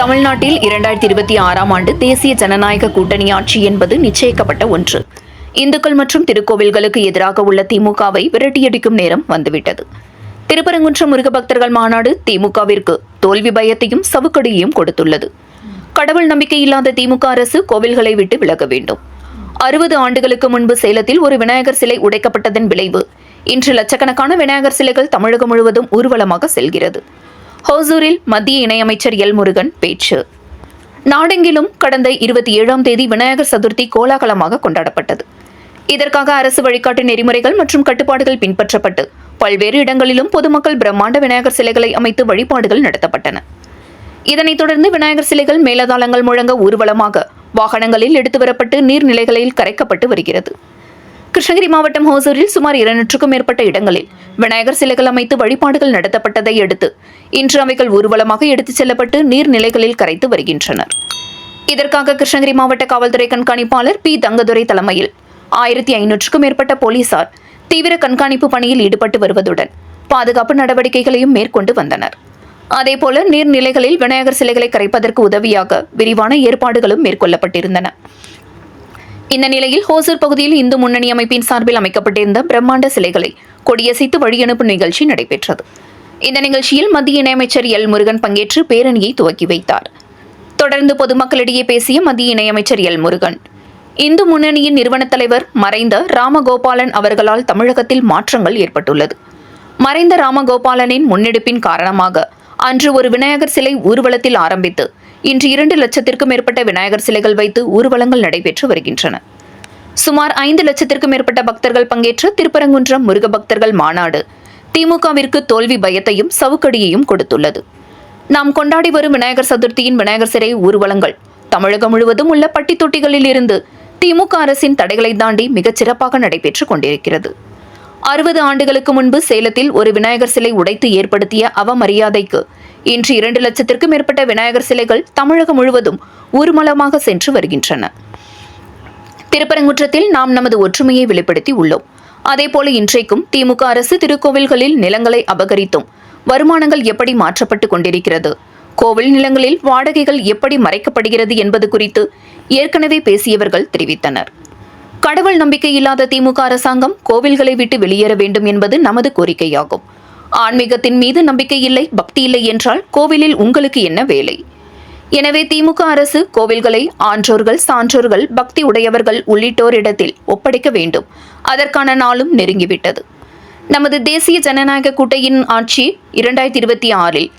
தமிழ்நாட்டில் இரண்டாயிரத்தி இருபத்தி ஆறாம் ஆண்டு தேசிய ஜனநாயக கூட்டணி ஆட்சி என்பது நிச்சயிக்கப்பட்ட ஒன்று. இந்துக்கள் மற்றும் திருக்கோவில்களுக்கு எதிராக உள்ள திமுகவை விரட்டியடிக்கும் நேரம் வந்துவிட்டது. திருப்பரங்குன்றம் முருக பக்தர்கள் மாநாடு திமுகவிற்கு தோல்வி பயத்தையும் சவுக்கடியையும் கொடுத்துள்ளது. கடவுள் நம்பிக்கை இல்லாத திமுக அரசு கோவில்களை விட்டு விலக வேண்டும். அறுபது ஆண்டுகளுக்கு முன்பு சேலத்தில் ஒரு விநாயகர் சிலை உடைக்கப்பட்டதன் விளைவு இன்று லட்சக்கணக்கான விநாயகர் சிலைகள் தமிழகம் முழுவதும் ஊர்வலமாக செல்கிறது. ஹோசூரில் மத்திய இணையமைச்சர் எல் முருகன் பேச்சு. நாடெங்கிலும் கடந்த இருபத்தி ஏழாம் தேதி விநாயகர் சதுர்த்தி கோலாகலமாக கொண்டாடப்பட்டது. இதற்காக அரசு வழிகாட்டு நெறிமுறைகள் மற்றும் கட்டுப்பாடுகள் பின்பற்றப்பட்டு பல்வேறு இடங்களிலும் பொதுமக்கள் பிரம்மாண்ட விநாயகர் சிலைகளை அமைத்து வழிபாடுகள் நடத்தப்பட்டன. இதனைத் தொடர்ந்து விநாயகர் சிலைகள் மேலதாளங்கள் முழங்க ஊர்வலமாக வாகனங்களில் எடுத்து வரப்பட்டு நீர்நிலைகளில் கரைக்கப்பட்டு வருகிறது. கிருஷ்ணகிரி மாவட்டம் ஹோசூரில் சுமார் இருநூற்றுக்கும் மேற்பட்ட இடங்களில் விநாயகர் சிலைகள் அமைத்து வழிபாடுகள் நடத்தப்பட்டதை அடுத்து இன்று அவைகள் ஊர்வலமாக எடுத்துச் செல்லப்பட்டு நீர்நிலைகளில் கரைத்து வருகின்றனர். இதற்காக கிருஷ்ணகிரி மாவட்ட காவல்துறை கண்காணிப்பாளர் பி. தங்கதுரை தலைமையில் ஆயிரத்தி ஐநூற்றுக்கும் மேற்பட்ட போலீசார் தீவிர கண்காணிப்பு பணியில் ஈடுபட்டு வருவதுடன் பாதுகாப்பு நடவடிக்கைகளையும் மேற்கொண்டு வந்தனர். அதேபோல நீர்நிலைகளில் விநாயகர் சிலைகளை கரைப்பதற்கு உதவியாக விரிவான ஏற்பாடுகளும் மேற்கொள்ளப்பட்டிருந்தன. இந்த நிலையில் ஹோசூர் பகுதியில் இந்து முன்னணி அமைப்பின் சார்பில் அமைக்கப்பட்டிருந்த பிரம்மாண்ட சிலைகளை கொடியசைத்து வழியனுப்பும் நிகழ்ச்சி நடைபெற்றது. இந்த நிகழ்ச்சியில் மத்திய இணையமைச்சர் எல். முருகன் பங்கேற்று பேரணியை துவக்கி வைத்தார். தொடர்ந்து பொதுமக்களிடையே பேசிய மத்திய இணையமைச்சர் எல். முருகன் இந்து முன்னணியின் நிறுவனத் தலைவர் மறைந்த ராமகோபாலன் அவர்களால் தமிழகத்தில் மாற்றங்கள் ஏற்பட்டுள்ளது. மறைந்த ராமகோபாலனின் முன்னெடுப்பின் காரணமாக அன்று ஒரு விநாயகர் சிலை ஊர்வலத்தில் ஆரம்பித்து இன்று இரண்டு லட்சத்திற்கும் மேற்பட்ட விநாயகர் சிலைகள் வைத்து ஊர்வலங்கள் நடைபெற்று வருகின்றன. சுமார் ஐந்து லட்சத்திற்கும் மேற்பட்ட பக்தர்கள் பங்கேற்ற திருப்பரங்குன்றம் முருக பக்தர்கள் மாநாடு திமுகவிற்கு தோல்வி பயத்தையும் சவுக்கடியையும் கொடுத்துள்ளது. நாம் கொண்டாடி வரும் விநாயகர் சதுர்த்தியின் விநாயகர் சிலை ஊர்வலங்கள் தமிழகம் முழுவதும் உள்ள பட்டி தொட்டிகளில் இருந்து திமுக அரசின் தடைகளை தாண்டி மிகச் சிறப்பாக நடைபெற்றுக் கொண்டிருக்கிறது. அறுபது ஆண்டுகளுக்கு முன்பு சேலத்தில் ஒரு விநாயகர் சிலை உடைத்து ஏற்படுத்திய அவமரியாதைக்கு இன்று இரண்டு லட்சத்திற்கும் மேற்பட்ட விநாயகர் சிலைகள் தமிழகம் முழுவதும் ஊர்மலமாக சென்று வருகின்றன. திருப்பரங்குன்றத்தில் நாம் நமது ஒற்றுமையை வெளிப்படுத்தி உள்ளோம். அதேபோல இன்றைக்கும் திமுக அரசு திருக்கோவில்களில் நிலங்களை அபகரித்தும் வருமானங்கள் எப்படி மாற்றப்பட்டு கொண்டிருக்கிறது கோவில் நிலங்களில் வாடகைகள் எப்படி மறைக்கப்படுகிறது என்பது குறித்து ஏற்கனவே பேசியவர்கள் தெரிவித்தனர். கடவுள் நம்பிக்கை இல்லாத திமுக அரசாங்கம் கோவில்களை விட்டு வெளியேற வேண்டும் என்பது நமது கோரிக்கையாகும். ஆன்மீகத்தின் மீது நம்பிக்கை இல்லை பக்தி இல்லை என்றால் கோவிலில் உங்களுக்கு என்ன வேலை? எனவே திமுக அரசு கோவில்களை ஆன்றோர்கள் சான்றோர்கள் பக்தி உடையவர்கள் உள்ளிட்டோரிடத்தில் ஒப்படைக்க வேண்டும். அதற்கான நாளும் நெருங்கிவிட்டது. நமது தேசிய ஜனநாயக கூட்டையின் ஆட்சி இரண்டாயிரத்தி இருபத்தி ஆறில்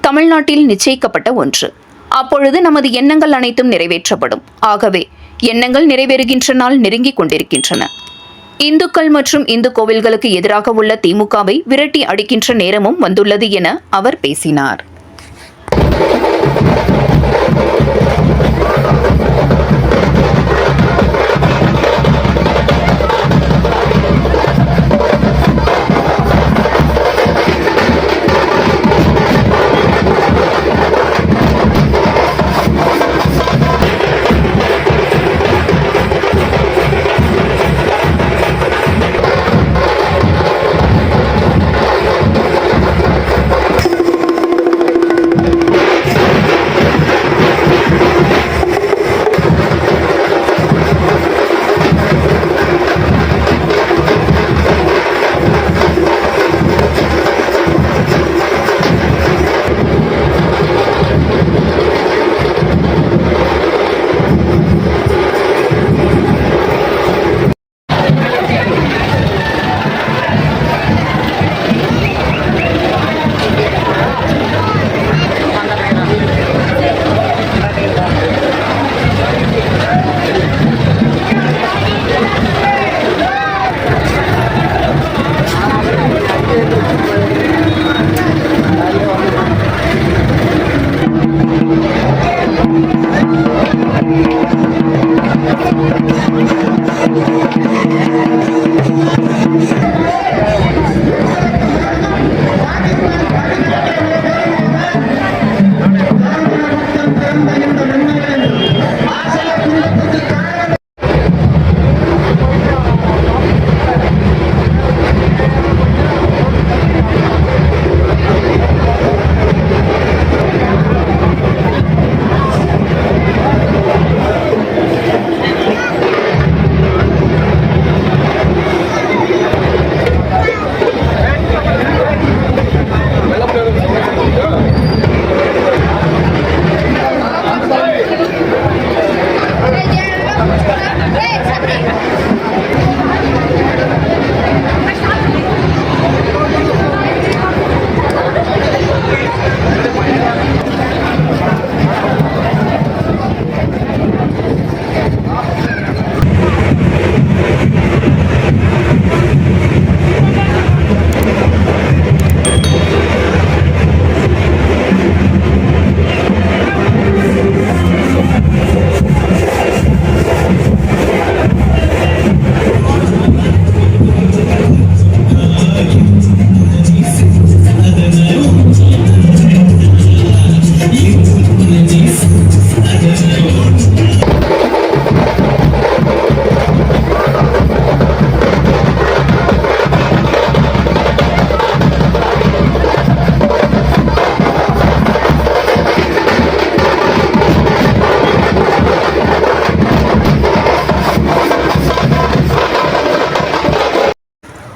தமிழ்நாட்டில் நிச்சயிக்கப்பட்ட ஒன்று. அப்பொழுது நமது எண்ணங்கள் அனைத்தும் நிறைவேற்றப்படும். ஆகவே எண்ணங்கள் நிறைவேறுகின்ற நாள் நெருங்கிக் கொண்டிருக்கின்றன. இந்துக்கள் மற்றும் இந்து கோவில்களுக்கு எதிராக உள்ள திமுகவை விரட்டி அடிக்கின்ற நேரமும் வந்துள்ளது என அவர் பேசினார்.